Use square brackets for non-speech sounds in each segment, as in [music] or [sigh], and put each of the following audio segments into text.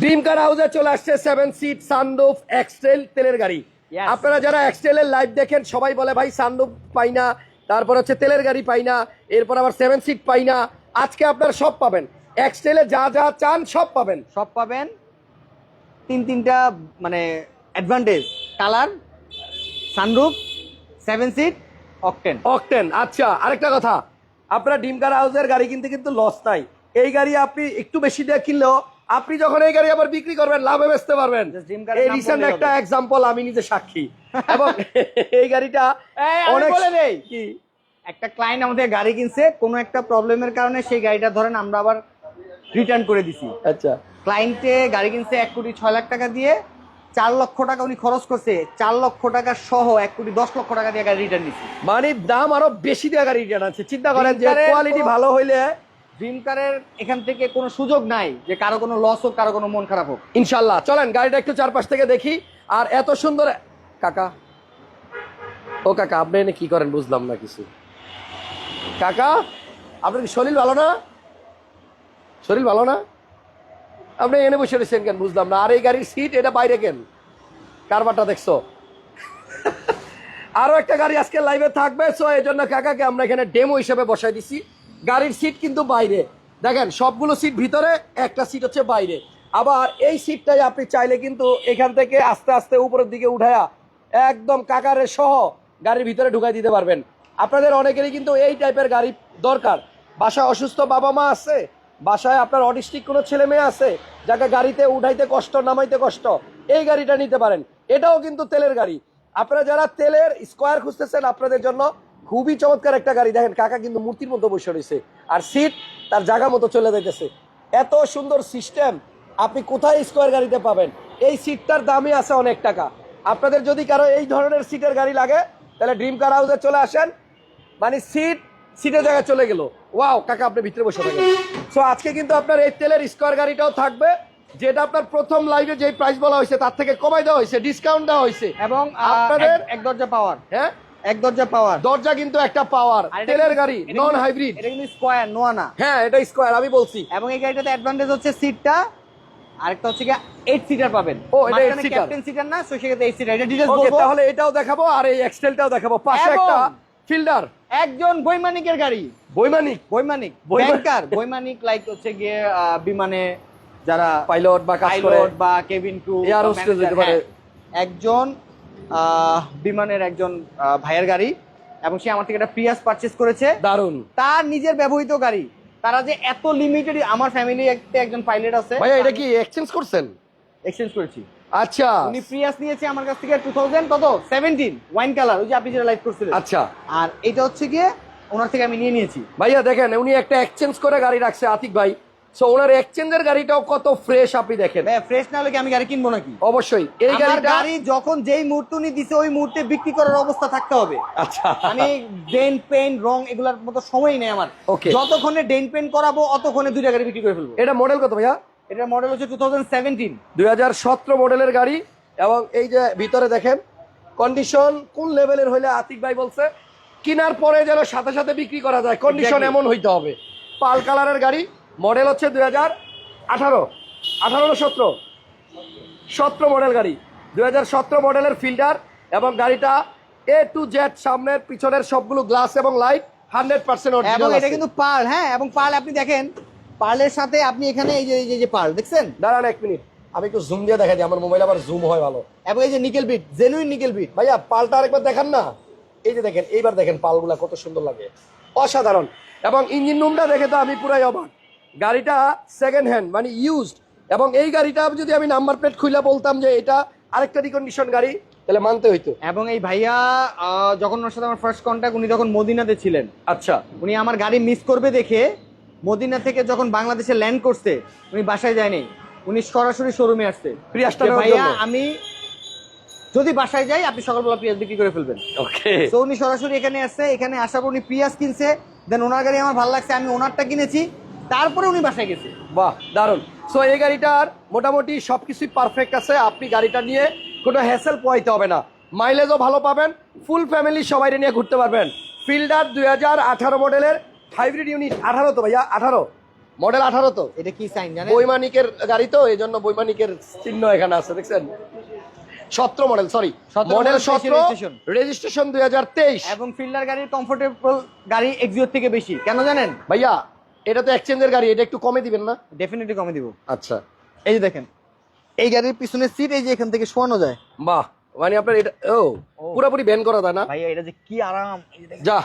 Dream কার হাউসে চলে আসছে সেভেন সিট সানরুফ এক্সটেল তেলের গাড়ি। আপনারা যারা এক্সটেলের লাইভ দেখেন সবাই বলে ভাই সানরুফ পাই না তারপর হচ্ছে তেলের গাড়ি পাই না এরপর আবার সেভেন সিট পাই না। আজকে আপনারা সব পাবেন। এক্সটেলে যা যা চান সব পাবেন। সব পাবেন। তিন তিনটা মানে advantage colour sunroof seven seat octane octane আচ্ছা আরেকটা কথা। আপনারা ডিম কার হাউসের গাড়ি কিনতে কিন্তু লস নাই। এই গাড়ি আপনি একটু বেশি দিয়ে কিনলেও আপনি যখন এই গাড়ি আবার বিক্রি করবেন লাভে বেচতে পারবেন। এই রিসেন্ট একটা। এক্সাম্পল আমি নিজে সাক্ষী। [laughs] এবং এই গাড়িটা অনেক কি? একটা ক্লায়েন্ট আমাদের গাড়ি কিনছে কোনো একটা প্রবলেমের কারণে সেই গাড়িটা ধরেন আমরা আবার রিটার্ন করে দিছি। আচ্ছা। ক্লায়েন্টে গাড়ি কিনছে এক কোটি ছয় লাখ টাকা দিয়ে চার লক্ষ টাকা উনি খরচ করছে চার লক্ষ টাকা সহ এক কোটি দশ লক্ষ টাকা দিয়ে গাড়ি রিটার্ন দিছি মানে দাম আরও বেশি দিয়ে গাড়ি রিটার্ন আছে চিন্তা করেন যে কোয়ালিটি ভালো হইলে ড্রিম কারের এখান থেকে কোনো সুযোগ নাই যে কারও কোনো লস হোক, কারও কোনো মন খারাপ হোক। ইনশাল্লাহ চলেন, গাড়িটা একটু চারপাশ থেকে দেখি। আর এত সুন্দর কাকা। ও কাকা, আপনি এনে কি করেন বুঝলাম না কিছু। কাকা, আপনার কি শরীর ভালো না? শরীর ভালো না? আপনি এনে বসে রয়েছেন কেন? বুঝলাম না। আর এই গাড়ির সিট এটা বাইরে কেন? কারবারটা দেখছ? [laughs] আরও একটা গাড়ি আজকে লাইভে থাকবে সো এই জন্য কাকাকে আমরা এখানে ডেমো হিসেবে বসাই দিছি। গাড়ির সিট কিন্তু বাইরে। দেখেন, সবগুলো সিট ভিতরে, একটা সিট হচ্ছে বাইরে। আবার এই সিটটাই আপনি চাইলে কিন্তু এখান থেকে আস্তে আস্তে উপরের দিকে উঠায়া একদম কাকারের সহ গাড়ির ভিতরে ঢুকাই দিতে পারবেন। আপনাদের অনেকেরই কিন্তু এই টাইপের গাড়ি দরকার। বাসায় অসুস্থ বাবা মা আছে, বাসায় আপনার অডিস্টিক কোনো ছেলে মেয়ে আছে, যাকে গাড়িতে উঠাইতে কষ্ট, নামাইতে কষ্ট, এই গাড়িটা নিতে পারেন। এটাও কিন্তু তেলের গাড়ি। আপনারা যারা তেলের স্কোয়ার খুঁজতেছেন আপনাদের জন্য খুবই চমৎকার একটা গাড়ি। দেখেন কাকা কিন্তু মূর্তির মতো বসে রয়েছে। আর সিট তার জায়গা মতো চলে যাইতেছে। এত সুন্দর সিস্টেম আপনি কোথায় স্কোয়ার গাড়িতে পাবেন? এই সিটটার দামই আছে অনেক টাকা। আপনাদের যদি কারও এই ধরনের সিটের গাড়ি লাগে তাহলে ড্রিম কার হাউসে চলে আসেন। মানে সিট সিটের জায়গায় চলে গেল। ওয়াও কাকা আপনি ভিতরে বসে থাকেন। সো আজকে কিন্তু আপনার এই তেলের স্কোয়ার গাড়িটাও থাকবে যেটা আপনার প্রথম লাইভে যে প্রাইস বলা হয়েছে তার থেকে কমাই দেওয়া হয়েছে ডিসকাউন্ট দেওয়া হয়েছে। এবং আপনাদের- এক- এক দরজা পাওয়ার। হ্যাঁ? এক দরজা পাওয়ার দরজা কিন্তু একটা পাওয়ার আর তেলের গাড়ি নন হাইব্রিড এটা কিন্তু স্কোয়ার নোয়া না হ্যাঁ এটা স্কোয়ার আমি বলছি। এবং এই গাড়িটাতে অ্যাডভান্টেজ হচ্ছে সিটটা আরেকটা হচ্ছে কি এইট সিটার পাবেন। ও, এটা eight seater। ক্যাপ্টেন সিটার না সো সেক্ষেত্রে এইট সিটার এটা ডিটেলস বলব। তাহলে এটাও দেখাবো আর এই এক্সটেলটাও দেখাবো। পাশে একটা ফিল্ডার। একজন বৈমানিকের গাড়ি। বৈমানিক? বৈমানিক। বৈমা- ব্যাংকার বৈমানিক লাইক হচ্ছে গিয়ে আহ, বিমানে যারা পাইলট বা কাজ করে। বা কেবিন ক্রু Air hostess যেতে পারে। একজন আহ, বিমানের একজন ভাইয়ের গাড়ি এবং সে আমার থেকে একটা প্রিয়াস পারচেজ করেছে। দারুণ তার নিজের ব্যবহৃত গাড়ি। তারা যে এত লিমিটেড আমার ফ্যামিলি একজন পাইলট আছে। ভাইয়া এটা কি এক্সচেঞ্জ করছেন? এক্সচেঞ্জ করেছি। আচ্ছা। উনি প্রিয়াস নিয়েছে আমার কাছ থেকে টু থাউজেন্ড কত? সেভেন্টিন ওয়াইন কালার ওই যে আপনি যেটা লাইভ করছিলেন। আচ্ছা। আর এটা হচ্ছে গিয়ে ওনার থেকে আমি নিয়ে নিয়েছি। ভাইয়া দেখেন উনি একটা এক্সচেঞ্জ করে গাড়ি রাখছে আতিক ভাই। সো ওনার এক্সচেঞ্জের গাড়িটাও কত ফ্রেশ আপনি দেখেন। ফ্রেশ না হলে কি আমি গাড়ি কিনবো নাকি? অবশ্যই এই গাড়িটা গাড়ি যখন যেই মুহূর্তে উনি দিছে ওই মুহূর্তে বিক্রি করার অবস্থা থাকতে হবে। আচ্ছা। আমি ডেন পেন রং এগুলার মতো সময় নেই আমার। Okay. যতক্ষণে ডেন পেন করাবো অতক্ষণে দুইটা গাড়ি বিক্রি করে ফেলব। এটা মডেল কত ভাইয়া? এটার মডেল হচ্ছে টু থাউজেন্ড সেভেন্টিন দুই হাজার সতেরো মডেলের গাড়ি এবং এই যে ভিতরে দেখেন কন্ডিশন কোন লেভেলের হইলে আতিক ভাই বলছে কেনার পরে যেন সাথে সাথে বিক্রি করা যায়। কন্ডিশন এমন হইতে হবে। পাল কালারের গাড়ি মডেল হচ্ছে দুই হাজার আঠারো। আঠারো না সতেরো। সতেরো মডেল গাড়ি। দুই হাজার সতেরো মডেলের ফিল্টার এবং গাড়িটা এ টু জেড সামনের পিছনের সবগুলো গ্লাস এবং লাইট হান্ড্রেড পার্সেন্ট এবং এটা কিন্তু পার্ল হ্যাঁ এবং পার্ল আপনি দেখেন পার্লের সাথে আপনি এখানে এই যে এই যে- যে পার্ল দেখছেন? দাঁড়ান এক মিনিট। আমি একটু জুম দিয়ে দেখা দিই আমার মোবাইল আবার জুম হয় ভালো। এবং এই যে nickel bit genuine nickel bit ভাইয়া পালটা আরেকবার দেখান না। এই যে দেখেন এইবার দেখেন পালগুলা কত সুন্দর লাগে। অসাধারণ। এবং ইঞ্জিন রুমটা দেখে তো আমি পুরাই অবাক। গাড়িটা সেকেন্ড হ্যান্ড মানে ইউজড এবং এই গাড়িটা যদি আমি নাম্বার প্লেট খুলে বলতাম যে এটা আরেকটা রিকন্ডিশন গাড়ি তাহলে মানতে হইতো। এবং এই ভাইয়া যখন ওর সাথে আমার ফার্স্ট কন্ট্যাক্ট উনি যখন মদিনাতে ছিলেন আচ্ছা। উনি আমার গাড়ি মিস করবে দেখে মদিনা থেকে যখন বাংলাদেশে ল্যান্ড করছে উনি বাসায় যায়নি। উনি সরাসরি শোরুমে আসছে। ভাইয়া আমি যদি বাসায় যাই আপনি সকালবেলা পিঁয়াজ বিক্রি করে ফেলবেন। ওকে। তো উনি সরাসরি এখানে আসছে এখানে আসার পর উনি পিঁয়াজ কিনছে দেন ওনার গাড়ি আমার ভালো লাগছে আমি ওনারটা কিনেছি তারপরে উনি বাসায় গেছে। বাহ দারুণ সো এই গাড়িটার মোটামুটি সব কিছুই পারফেক্ট আছে। আপনি গাড়িটা নিয়ে কোনো হ্যাসেল পোয়াইতে হবে না। মাইলেজও ভালো পাবেন। ফুল ফ্যামিলি সবাই নিয়ে ঘুরতে পারবেন। ফিল্ডার দুই হাজার আঠারো মডেলের হাইব্রিড ইউনিট আঠারো তো ভাইয়া? আঠারো? মডেল আঠারো তো? এটা কি সাইন জানেন? বৈমানিকের গাড়ি তো এই জন্য বৈমানিকের চিহ্ন এখানে আছে দেখছেন? সতেরো মডেল সরি মডেল সতেরো রেজিস্ট্রেশন দুই হাজার তেইশ। এবং ফিল্ডার গাড়ির কমফোর্টেবল গাড়ি এক্সিওর থেকে বেশি। কেন জানেন? ভাইয়া এটা তো এক্সচেঞ্জের গাড়ি এটা একটু কমে দিবেন না? ডেফিনেটলি কমে দিব। আচ্ছা। এই যে দেখেন এই গাড়ির পিছনের সিট এই যে এখান থেকে শোয়ানো যায়। বাহ মানে আপনার এটা ও পুরোপুরি ব্যান করা যায় না? ভাইয়া এটা যে কি আরাম। যা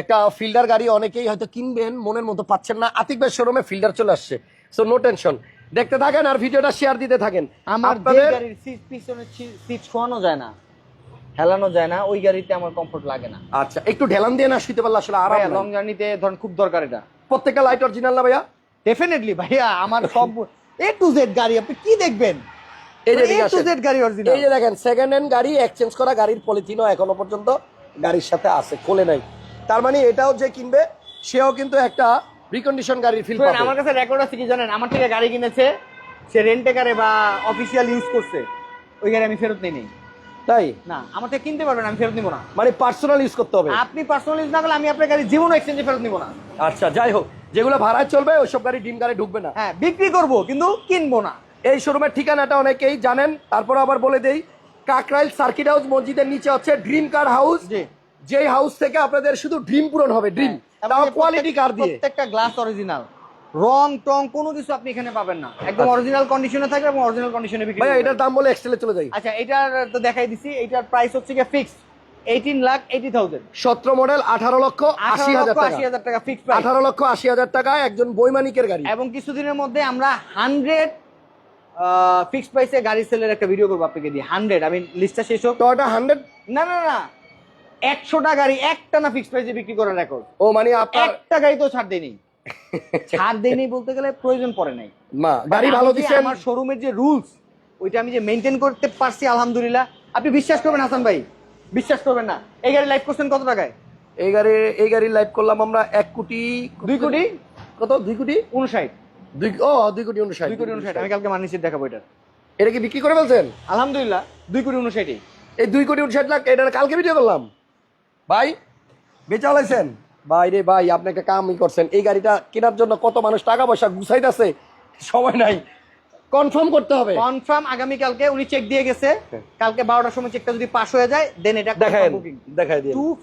একটা ফিল্ডার গাড়ি অনেকেই হয়তো কিনবেন মনের মতো পাচ্ছেন না। আতিক ভাই শোরুমে ফিল্ডার চলে আসছে। সো নো টেনশন দেখতে থাকেন আর ভিডিওটা শেয়ার দিতে থাকেন। আমার যে গাড়ির সিট পিছনের সিট শোয়ানো যায় না হেলানো যায় না ওই গাড়িতে আমার কমফোর্ট লাগে না। আচ্ছা একটু ঢেলান দিয়ে না শুতে পারলে আসলে আরাম লং জার্নিতে ধরেন খুব দরকার এটা। প্রত্যেকটা লাইট অরিজিনাল না ভাইয়া? ডেফিনেটলি ভাইয়া আমার সব এ টু জেড গাড়ি আপনি কি দেখবেন? এই যে এ টু জেড গাড়ি অরিজিনাল এই যে দেখেন সেকেন্ড হ্যান্ড গাড়ি এক্সচেঞ্জ করা গাড়ির পলিথিনও এখনও পর্যন্ত গাড়ির সাথে আছে খোলে নাই। তার মানে এটাও যে কিনবে সেও কিন্তু একটা রিকন্ডিশন গাড়ির ফিল শুনেন, আমার কাছে রেকর্ড আছে কি জানেন? আমার থেকে গাড়ি কিনেছে সে রেন্টে কারে বা অফিসিয়াল ইউজ করছে। ওই গাড়ি আমি ফেরত নেই। তাই? না আমার থেকে কিনতে পারবেন আমি ফেরত নিব না। মানে পার্সোনাল ইউজ করতে হবে। আপনি পার্সোনাল ইউজ না করলে আমি আপনার গাড়ি জীবনও এক্সচেঞ্জে ফেরত নিব না। আচ্ছা যাই হোক যেগুলো ভাড়ায় চলবে ওইসব গাড়ি ডিম গাড়ি ঢুকবে না। হ্যাঁ বিক্রি করব কিন্তু কিনবো না। এই শোরুমের ঠিকানাটা অনেকেই জানেন তারপর আবার বলে দেই কাকরাইল সার্কিট হাউস মসজিদের নিচে হচ্ছে ড্রিম কার হাউস যেই হাউস থেকে আপনাদের শুধু ড্রিম পূরণ হবে ড্রিম কোয়ালিটি কার দিয়ে। প্রত্যেকটা গ্লাস অরিজিনাল রং টং কোনো কিছু আপনি এখানে পাবেন না। একদম অরিজিনাল কন্ডিশনে থাকবে এবং অরিজিনাল কন্ডিশনে বিক্রি করবেন। এটার দাম বলে এক্সটেলে চলে যাই। আচ্ছা এটার তো দেখাই দিছি। এটার প্রাইস হচ্ছে গিয়ে fix eighteen lakh eighty thousand সতেরো মডেল আঠারো লক্ষ আশি আশি হাজার টাকা। আশি হাজার টাকা ফিক্স প্রাইস আঠারো লক্ষ আশি হাজার টাকা একজন বৈমানিকের গাড়ি। এবং কিছুদিনের মধ্যে আমরা হান্ড্রেড ফিক্স প্রাইসে গাড়ি সেলের একটা ভিডিও করব আপনাকে দিয়ে। হান্ড্রেড আমি লিস্টটা শেষ হোক। টয়টা হান্ড্রেড না না না একশোটা গাড়ি একটা না ফিক্স প্রাইসে বিক্রি করার রেকর্ড ও মানে আপনার একটা গাড়ি তো ছাড় দেয়নি। ছাড় দেয়নি বলতে গেলে প্রয়োজন পড়ে নাই। মা গাড়ি ভালো আমার শোরুমের যে রুলস ওইটা আমি যে মেনটেন করতে পারছি আলহামদুলিল্লাহ। আপনি বিশ্বাস করবেন হাসান ভাই? বিশ্বাস করবেন না। এই গাড়ি লাইভ করছেন কত টাকায়? এই গাড়ি এই গাড়ির লাইভ করলাম আমরা এক কোটি দুই কোটি? কত? দুই কোটি? উনষাট। দুই ও দুই কোটি উনষাট। দুই কোটি উনষাট। আমি কালকে মানিসিট দেখাবো এটা এটা কি বিক্রি করে ফেলছেন? আলহামদুলিল্লাহ দুই কোটি উনষাটই। এই দুই কোটি উনষাট লাখ এটা কালকে ভিডিও করলাম। ভাই বেচা লাইছেন? ভাই রে ভাই আপনি একটা কামই করছেন। এই গাড়িটা কেনার জন্য কত মানুষ টাকা পয়সা গুছাইতেছে? সময় নাই। কনফার্ম করতে হবে। কনফার্ম আগামী কালকে উনি চেক দিয়ে গেছে। কালকে বারোটার সময় চেকটা যদি পাস হয়ে যায় দেন এটা দেখায় বুকিং দেখাই দিন টু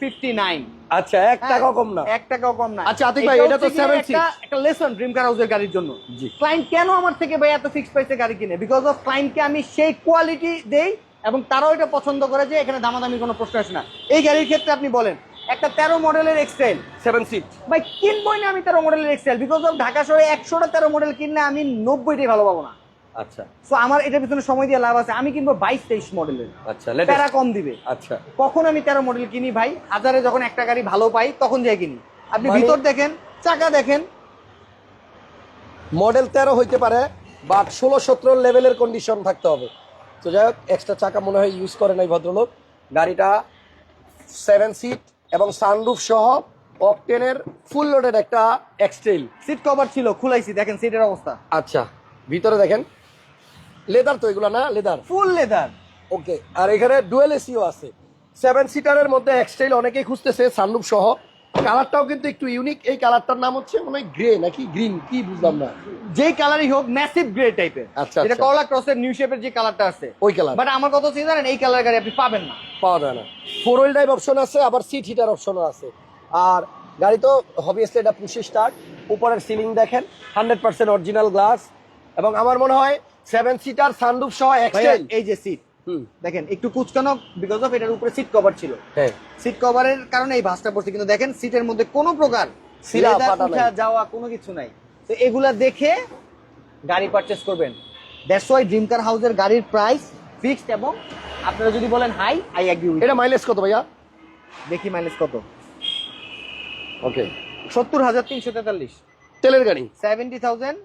আচ্ছা এক টাকাও কম না। এক টাকাও কম না। আচ্ছা, আতিক ভাই, এটা তো হচ্ছে 7 গিয়ে একটা- একটা লেসন ড্রিম কার হাউসের গাড়ির জন্য। জি। ক্লায়েন্ট কেন আমার থেকে ভাই এত ফিক্স প্রাইসে গাড়ি কিনে? বিকজ অফ ক্লায়েন্টকে আমি সেই কোয়ালিটি দেই এবং তারাও এটা পছন্দ করে যে এখানে দামাদামি কোনো প্রশ্ন আসে না। এই গাড়ির ক্ষেত্রে আপনি বলেন একটা তেরো মডেলের এক্সটাইল সেভেন সিট ভাই কিনবই না আমি তেরো মডেলের এক্সটাইল বিকজ অফ ঢাকা শহরে একশোটা তেরো মডেল কিনলে আমি নব্বইটাই ভালো পাবো না। আচ্ছা। সো আমার এটার পিছনে সময় দিয়ে লাভ আছে। আমি কিনবো বাইশ তেইশ মডেলের। আচ্ছা প্যারা কম দিবে। আচ্ছা। কখন আমি তেরো মডেল কিনি ভাই? হাজারে যখন একটা গাড়ি ভালো পাই তখন যাই কিনি। আপনি মানে- ভিতর দেখেন চাকা দেখেন। মডেল তেরো হইতে পারে বাট ষোলো সতেরো লেভেলের কন্ডিশন থাকতে হবে। তো যাই হোক এক্সট্রা চাকা মনে হয় ইউজ করে নাই ভদ্রলোক। গাড়িটা সেভেন সিট এবং সানরুফ সহ অকটেনের ফুল লোডেড একটা এক্সটেল সিট কভার ছিল খুলাইছি দেখেন সিটের অবস্থা। আচ্ছা ভিতরে দেখেন। লেদার তো এগুলো না লেদার ফুল লেদার ওকে আর এখানে ডুয়েল এসিও আছে। সেভেন সিটারের মধ্যে এক্সটাইল অনেকেই খুঁজতেছে সানরুফ সহ। কালারটাও কিন্তু একটু ইউনিক এই কালারটার নাম হচ্ছে মনে হয় গ্রে নাকি গ্রিন কি বুঝলাম না। যেই কালারই হোক ম্যাসিভ গ্রে টাইপের আচ্ছা, এটা আচ্ছা। করলা ক্রসের নিউ শেপের যে কালারটা আছে। ওই কালার বাট আমার কথা হচ্ছে জানেন এই কালার গাড়ি আপনি পাবেন না। পাওয়া যায় না। ফোর হুইল ড্রাইভ অপশন আছে আবার সিট হিটার অপশনও আছে। আর গাড়ি তো হবিয়াসলি এটা পুশি স্টার্ট উপরের সিলিং দেখেন হান্ড্রেড পার্সেন্ট অরিজিনাল গ্লাস এবং আমার মনে হয় সেভেন সিটার সানরুফ সহ এই যে সিট দেখেন একটু কুচকানো বিকজ অফ এটার উপরে সিট কভার ছিল। হ্যাঁ। সিট কভারের কারণে এই ভাঁজটা পড়ছে। কিন্তু দেখেন সিটের মধ্যে কোনো প্রকার যাওয়া কোনো কিছু নাই। তো এগুলা দেখে গাড়ি পারচেস করবেন। দ্যাটস ওয়াই ড্রিম কার হাউসের গাড়ির প্রাইস ফিক্সড এবং আপনারা যদি বলেন হাই আই অ্যাগ্রি উইথ এটা মাইলেজ কত ভাইয়া? দেখি মাইলেজ কত। ওকে সত্তর হাজার তিনশো তেতাল্লিশ। তেলের গাড়ি? Seventy thousand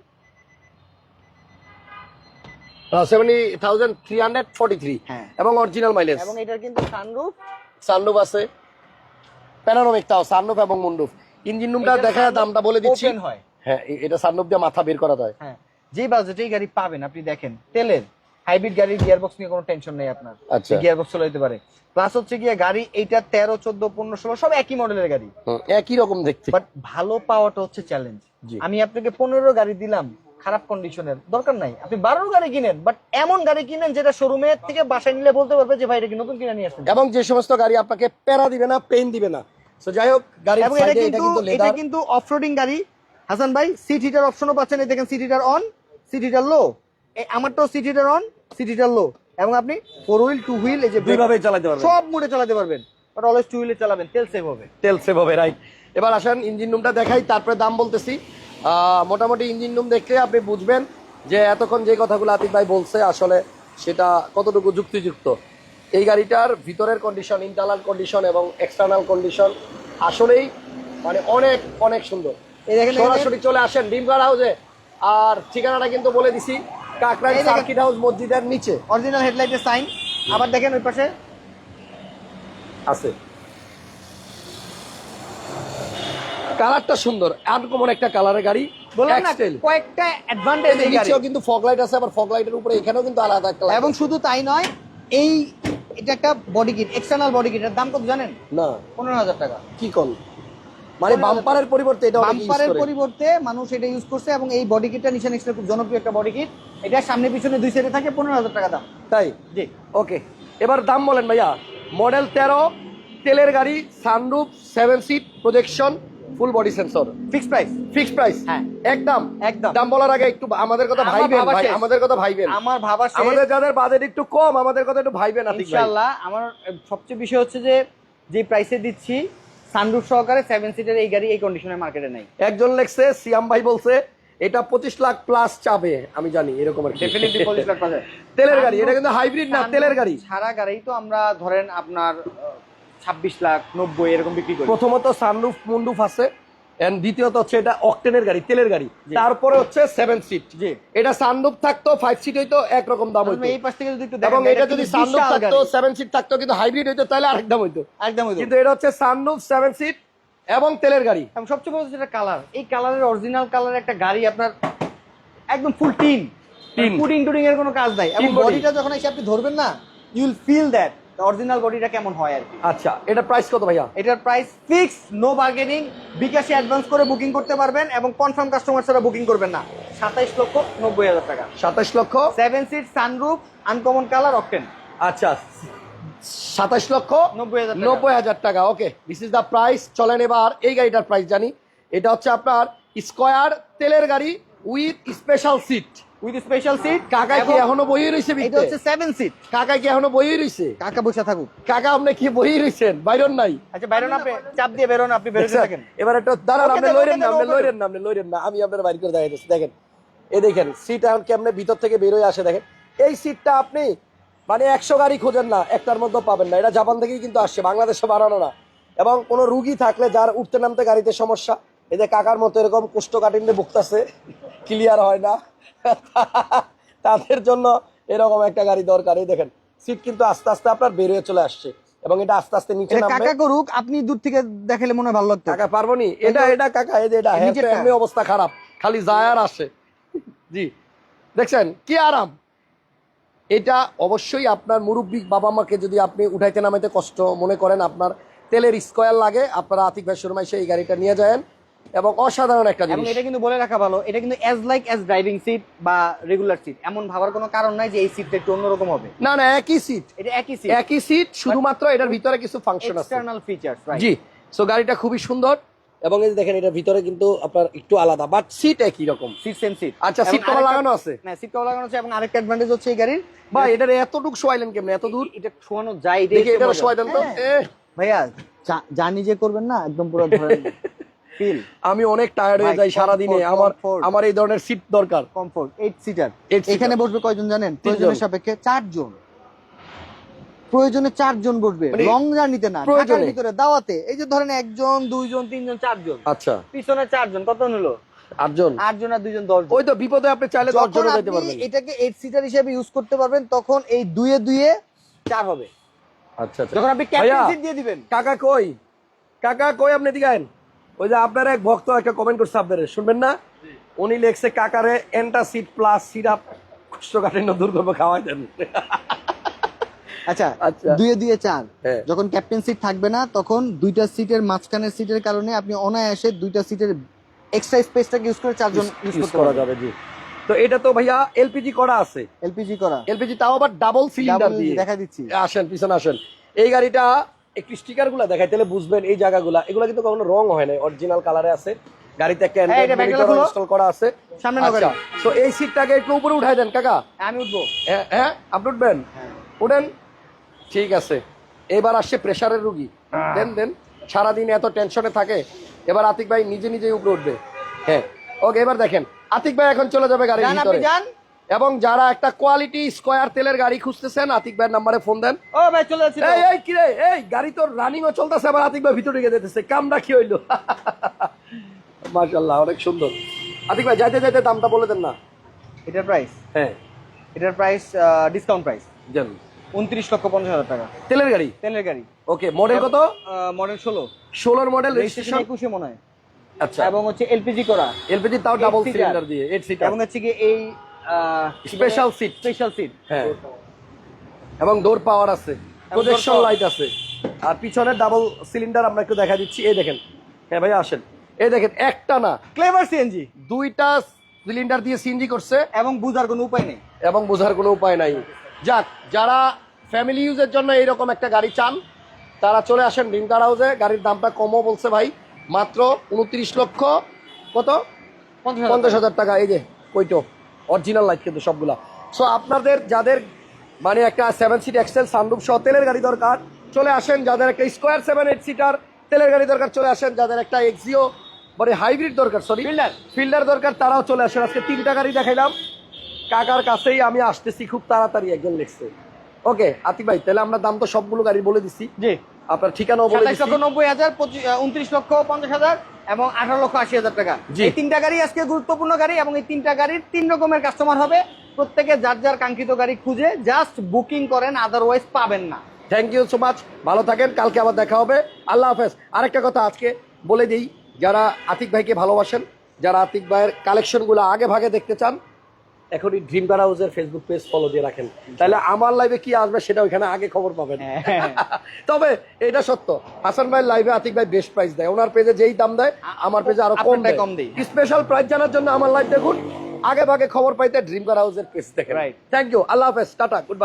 seventy thousand three hundred forty three হ্যাঁ। এবং অরিজিনাল মাইলেজ এবং এটার কিন্তু সানরুফ সানরুফ আছে। প্যানারোমিক তাও সানরুফ এবং মুন্ডুফ ইঞ্জিন রুমটা দেখা দামটা বলে দিচ্ছি। হয়। হ্যাঁ এটা সানরুফ দিয়ে মাথা বের করা যায়। হ্যাঁ। যে বাজেটে গাড়ি পাবেন আপনি দেখেন তেলের। হাইব্রিড গাড়ির গিয়ার বক্স নিয়ে কোনো টেনশন নেই আপনার। আচ্ছা। গিয়ার বক্স চলে যেতে পারে। প্লাস হচ্ছে গিয়ে গাড়ি এইটা তেরো চোদ্দ পনেরো ষোলো সব একই মডেলের গাড়ি। একই রকম দেখতে। বাট ভালো পাওয়াটা হচ্ছে চ্যালেঞ্জ। আমি আপনাকে পনেরো গাড়ি দিলাম খারাপ কন্ডিশনের দরকার নাই। আপনি বারোর গাড়ি কিনেন বাট এমন গাড়ি কিনেন যেটা শোরুমে থেকে বাসায় নিলে বলতে পারবে যে ভাই এটা কি নতুন কিনে নিয়ে আসছেন? এবং যে সমস্ত গাড়ি আপনাকে প্যারা দিবে না পেন দিবে না। তো যাই হোক এবং এটা কিন্তু কিন্তু এটা কিন্তু অফরোডিং গাড়ি। হাসান ভাই সিট হিটার অপশনও পাচ্ছেন। এই দেখেন seat heater on seat heater low আমারটাও seat heater on seat heater low এবং আপনি ফোর হুইল টু হুইল এই যে দুই ভাবে চালাতে পারবেন। সব মোডে চালাতে পারবেন। বাট অলওয়েজ টু হুইলে চালাবেন তেল সেভ হবে। তেল সেভ হবে রাইট এবার আসেন ইঞ্জিন রুমটা দেখাই তারপরে দাম বলতেছি। মোটামুটি ইঞ্জিন রুম দেখলে আপনি বুঝবেন যে এতক্ষণ যে কথাগুলো আতিক ভাই বলছে আসলে সেটা কতটুকু যুক্তিযুক্ত। এই গাড়িটার ভিতরের কন্ডিশন ইন্টারনাল কন্ডিশন এবং এক্সটার্নাল কন্ডিশন আসলেই মানে অনেক অনেক সুন্দর। এই দেখেন, সরাসরি চলে আসেন ডিমগার হাউসে আর ঠিকানাটা কিন্তু বলে দিছি কাকরাই সার্কিট হাউস মসজিদের নিচে। অরিজিনাল হেডলাইটের সাইন আবার দেখেন ওই পাশে। আছে। কালারটা সুন্দর আনকমন একটা কালারের গাড়ি বললাম না কয়েকটা অ্যাডভান্টেজ এই গাড়ি। কিন্তু ফগ লাইট আছে আবার ফগ লাইটের উপরে এখানেও কিন্তু আলাদা একটা এবং শুধু তাই নয় এই এটা একটা body kit external body kit এর দাম কত জানেন? না। পনেরো হাজার টাকা। কি কোন মানে বাম্পারের পরিবর্তে এটা বাম্পারের পরিবর্তে মানুষ এটা ইউজ করছে এবং এই বডি কিটটা নিশান এক্সের খুব জনপ্রিয় একটা বডি কিট এটা সামনে পিছনে দুই সাইডে থাকে পনেরো হাজার টাকা দাম। তাই? জি। ওকে এবার দাম বলেন ভাইয়া। মডেল তেরো তেলের গাড়ি sunroof seven seat projection full body sensor fix price fix price হ্যাঁ। একদম। একদম। দাম বলার আগে একটু আমাদের কথা ভাইবেন ভাই আমাদের কথা ভাইবেন। আমার ভাবা। আমাদের যাদের বাজেট একটু কম আমাদের কথা একটু ভাইবেন ইনশাআল্লাহ আমার সবচেয়ে বিষয় হচ্ছে যে যে প্রাইসে দিচ্ছি সানরুফ সহকারে সেভেন সিটের এই গাড়ি এই কন্ডিশনের মার্কেটে নাই। একজন লেখছে সিয়াম ভাই বলছে এটা পঁচিশ লাখ প্লাস চাবে আমি জানি এরকম তেলের গাড়ি এটা কিন্তু হাইব্রিড না তেলের গাড়ি। সারা গাড়ি তো আমরা ধরেন আপনার ছাব্বিশ লাখ নব্বই এরকম বিক্রি করি। প্রথমত সানরুফ মুন্ডুফ আছে। এন্ড দ্বিতীয়ত হচ্ছে এটা অকটেনের গাড়ি তেলের গাড়ি। তারপরে হচ্ছে সেভেন সিট জি। এটা সানরুফ থাকতো ফাইভ সিট হইতো একরকম দাম হইতো। এই পাশ থেকে যদি এবং এটা যদি সানরুফ থাকতো সেভেন সিট থাকতো কিন্তু হাইব্রিড হইতো তাহলে আরেক দাম হইতো। একদম ওই কিন্তু এটা হচ্ছে সানরুফ সেভেন সিট এবং তেলের গাড়ি। এবং সবচেয়ে বড় যেটা কালার এই কালারের অরিজিনাল কালার একটা গাড়ি আপনার একদম ফুল টিন। পুডিং টুডিং এর কোনো কাজ নাই। এবং বডিটা যখন এসে আপনি ধরবেন না you will feel that original বডিটা কেমন হয় আর কি? আচ্ছা এটা প্রাইস কত ভাইয়া? এটার প্রাইস ফিক্স নো বার্গেনিং বিকাশে অ্যাডভান্স করে বুকিং করতে পারবেন এবং কনফার্ম কাস্টমার ছাড়া বুকিং করবেন না। সাতাইশ লক্ষ নব্বই হাজার টাকা। সাতাশ লক্ষ? Seven seat sunroof uncommon colour octane আচ্ছা সাতাশ লক্ষ নব্বই হাজার টাকা। Okay this is the price চলেন এবার এই গাড়িটার প্রাইস জানি। এটা হচ্ছে আপনার স্কোয়ার তেলের গাড়ি with special seat with special seat কাকা কি এখনও রয়েছে এটা হচ্ছে সেভেন সিট কাকা কি এখনও রয়েছে? কাকা বসে থাকুক। কাকা আপনি কি বই রয়েছেন? বাইরন নাই। আচ্ছা বেরোন আপনি চাপ দিয়ে বেরোন আপনি বেরোতে থাকেন। এবার একটা দাঁড়ান আপনি লইরেন না আপনি লইরেন না আপনি লইরেন না আমি আপনার বাড়ি করে দেখাইতেছি দেখেন। এই দেখেন সিট এখন কেমনে ভিতর থেকে বেরোয় আসে দেখেন। এই সিটটা আপনি মানে একশো গাড়ি খোঁজেন না একটার মধ্যে পাবেন না এটা জাপান থেকেই কিন্তু আসছে বাংলাদেশে বানানো না। এবং কোনো রুগী থাকলে যার উঠতে নামতে গাড়িতে সমস্যা এই যে কাকার মতো এরকম কোষ্ঠকাঠিন্যে ভুগতাছে ক্লিয়ার হয় না। [laughs] তাদের জন্য এরকম একটা গাড়ি দরকার। এই দেখেন সিট কিন্তু আস্তে আস্তে আপনার বেরিয়ে চলে আসছে এবং এটা আস্তে আস্তে নিচে নামবে কাকা করুক আপনি দূর থেকে দেখালে মনে ভালো লাগতো। কাকা পারব নি? এটা এটা কাকা এই যে এটা এমনি অবস্থা খারাপ খালি যায় আর আসে। জি। দেখছেন কি আরাম। এটা অবশ্যই আপনার মুরব্বী বাবা মাকে যদি আপনি উঠাইতে নামাইতে কষ্ট মনে করেন আপনার তেলের স্কোয়ার লাগে আপনারা আতিক ভাই শর্মায় সেই গাড়িটা নিয়ে যান এবং অসাধারণ একটা জিনিস। এটা কিন্তু বলে রাখা ভালো এটা কিন্তু as like as driving seat বা রেগুলার সিট এমন ভাবার কোনো কারণ নাই যে এই সিটটা একটু অন্যরকম হবে। না না একই সিট এটা একই সিট একই সিট শুধুমাত্র এটার ভিতরে কিছু ফাংশন আছে। External features right ji so গাড়িটা খুবই সুন্দর। এবং এই দেখেন এটার ভিতরে কিন্তু আপনার একটু আলাদা বাট সিট একই রকম। সিট সেম সিট আচ্ছা, seat cover লাগানো আছে? না সিট কভার লাগানো আছে এবং আরেকটা অ্যাডভান্টেজ হচ্ছে এই গাড়ির। ভাই এটার এতটুকু শোয়াইলেন কেমনে? এত দূর? এটা শোয়ানো যায় দেখি এটা মজা। শোয়াই দেন তো। এ, ভাইয়া জানি যে করবেন না একদম পুরো ধরেন [laughs] ফিল আমি অনেক টায়ার্ড হয়ে যাই সারাদিনে। আমার আমার এই ধরনের সিট দরকার। কমফোর্ট এইট সিটার এখানে বসবে কয়জন জানেন। প্রয়োজনের সাপেক্ষে চারজন। প্রয়োজনে চারজন বসবে। মানে লং জার্নিতে না ঢাকার ভিতরে দাওয়াতে। এই যে ধরেন একজন দুইজন তিনজন চারজন। আচ্ছা। পিছনে চারজন কত হলো? আটজন। আটজন আর দুইজন দশ ওই তো বিপদে আপনি চাইলে দশ জনে যেতে পারবেন। এটাকে এইট সিটার হিসেবে ইউজ করতে পারবেন তখন এই দুয়ে দুয়ে চার হবে। আচ্ছা আচ্ছা। যখন আপনি ক্যাপ্টেন সিট দিয়ে দিবেন। কাকা কই? কাকা কই আপনি দিকে আইন ওই যে আপনার এক ভক্ত একটা কমেন্ট করছে আপনার শুনবেন না? উনি লেখছে কাকারে এন্টা সিট প্লাস সিরাপ কোষ্ঠকাঠিন্য দূর করব খাওয়াই দেন। আচ্ছা আচ্ছা। দুয়ে দুয়ে চার হ্যাঁ। যখন ক্যাপ্টেন সিট থাকবে না তখন দুইটা সিটের মাঝখানের সিটের কারণে আপনি অনায়াসে দুইটা সিটের এক্সট্রা স্পেসটাকে ইউজ করে চারজন ইউজ ইউজ করা যাবে জি। তো এটা তো ভাইয়া এলপিজি করা আছে। এলপিজি করা। এলপিজি তাও আবার ডাবল সিলিন্ডার দিয়ে। দেখা দিচ্ছি। আসেন পিছনে আসেন। এই গাড়িটা একটু স্টিকারগুলা দেখাই তাহলে বুঝবেন এই জায়গাগুলা। এগুলা কিন্তু কখনো রং হয় না অরিজিনাল কালারে আছে। গাড়িতে একটা হ্যাঁ। ইনস্টল করা আছে। সামনে গাড়ি। তো এই সিটটাকে একটু উপরে উঠাই দেন কাকা। আমি উঠবো। হ্যাঁ হ্যাঁ আপনি উঠবেন? উঠেন। ঠিক আছে। এবার আসছে প্রেসারের রুগী। দেন দেন। সারাদিন এত টেনশনে থাকে। এবার আতিক ভাই নিজে নিজেই উপরে উঠবে। হ্যাঁ। ওকে এবার দেখেন। আতিক ভাই এখন চলে যাবে গাড়ির ভিতরে। যান। এবং যারা একটা কোয়ালিটি স্কোয়ার তেলের গাড়ি খুঁজতেছেন আতিক ভাইয়ের নাম্বারে ফোন দেন। ও ভাই চলে যাচ্ছি তো। এই এই কিরে এই গাড়ি তোর রানিং ও চলতেছে আবার আতিক ভাই ভিতরে গিয়ে দিতেছে কামটা কি হইল? [laughs] মাশাল্লাহ অনেক সুন্দর। আতিক ভাই যাইতে যাইতে দামটা বলে দেন না। এটার প্রাইস হ্যাঁ। এটার প্রাইস ডিসকাউন্ট প্রাইস জান উনত্রিশ লক্ষ পঞ্চাশ হাজার টাকা। তেলের গাড়ি? তেলের গাড়ি। ওকে মডেল কত? মডেল ষোলো। ষোলোর মডেল রেজিস্ট্রেশন রেজিস্ট্রেশন একুশে মনে হয়। আচ্ছা। এবং হচ্ছে এলপিজি করা। এলপিজি তাও ডাবল সিলিন্ডার দিয়ে এইট সিটার এবং হচ্ছে কি এই Special seat। স্পেশাল সিট হ্যাঁ। এবং ডোর পাওয়ার আছে প্রজেকশন লাইট আছে। আর পিছনে ডাবল সিলিন্ডার আমরা একটু দেখা দিচ্ছি। এই দেখেন। হ্যাঁ ভাই আসেন। এই দেখেন একটা না। ক্লেভার সিএনজি দুইটা সিলিন্ডার দিয়ে সিএনজি করছে। এবং বুঝার কোনো উপায় নেই। এবং বোঝার কোনো উপায় নাই। যাক যারা ফ্যামিলি ইউজের জন্য এইরকম একটা গাড়ি চান তারা চলে আসেন রিঙ্কার হাউসে গাড়ির দামটা কমও বলছে ভাই। মাত্র উনত্রিশ লক্ষ কত? পঞ্চাশ পঞ্চাশ হাজার টাকা। এই যে কইটো। অরিজিনাল লাইট কিন্তু সবগুলা। সো আপনাদের যাদের মানে একটা সেভেন সিট এক্সেল সানরুফ সহ তেলের গাড়ি দরকার চলে আসেন। যাদের একটা স্কোয়ার সেভেন এইট সিটার তেলের গাড়ি দরকার চলে আসেন। যাদের একটা এক্সিও মানে হাইব্রিড দরকার সরি ফিল্ডার ফিল্ডার দরকার তারাও চলে আসেন। আজকে তিনটা গাড়ি দেখাইলাম। কাকার কাছেই আমি আসতেছি খুব তাড়াতাড়ি একজন লিখছে ওকে আতিক ভাই তাহলে আমরা দাম তো সবগুলো গাড়ি বলে দিচ্ছি জি। আপনার ঠিকানাও বলে দিচ্ছি লক্ষ নব্বই হাজার উনত্রিশ লক্ষ পঞ্চাশ হাজার এবং আঠারো লক্ষ আশি হাজার টাকা। এই তিনটা গাড়ি আজকে গুরুত্বপূর্ণ গাড়ি এবং এই তিনটা গাড়ির তিন রকমের কাস্টমার হবে। প্রত্যেকে যার যার কাঙ্ক্ষিত গাড়ি খুঁজে জাস্ট বুকিং করেন আদারওয়াইজ পাবেন না। থ্যাংক ইউ সো মাচ ভালো থাকেন কালকে আবার দেখা হবে। আল্লাহ হাফেজ। আরেকটা কথা আজকে বলে দিই যারা আতিক ভাইকে ভালোবাসেন যারা আতিক ভাইয়ের কালেকশনগুলো আগে ভাগে দেখতে চান এখনই ড্রিম কার হাউসের ফেসবুক পেজ ফলো দিয়ে রাখেন। তাহলে আমার লাইভে কি আসবে সেটা ওইখানে আগে খবর পাবেন। হ্যাঁ। [laughs] তবে এটা সত্য হাসান ভাই লাইভে আতিক ভাই বেস্ট প্রাইস দেয়। ওনার পেজে যেই দাম দেয় আমার পেজে আরও কম দেয়। কম দেয়। স্পেশাল প্রাইস জানার জন্য আমার লাইভ দেখুন আগে ভাগে খবর পাইতে ড্রিম কার হাউসের পেজ দেখেন. থ্যাংক ইউ আল্লাহ হাফেজ টাটা গুড বাই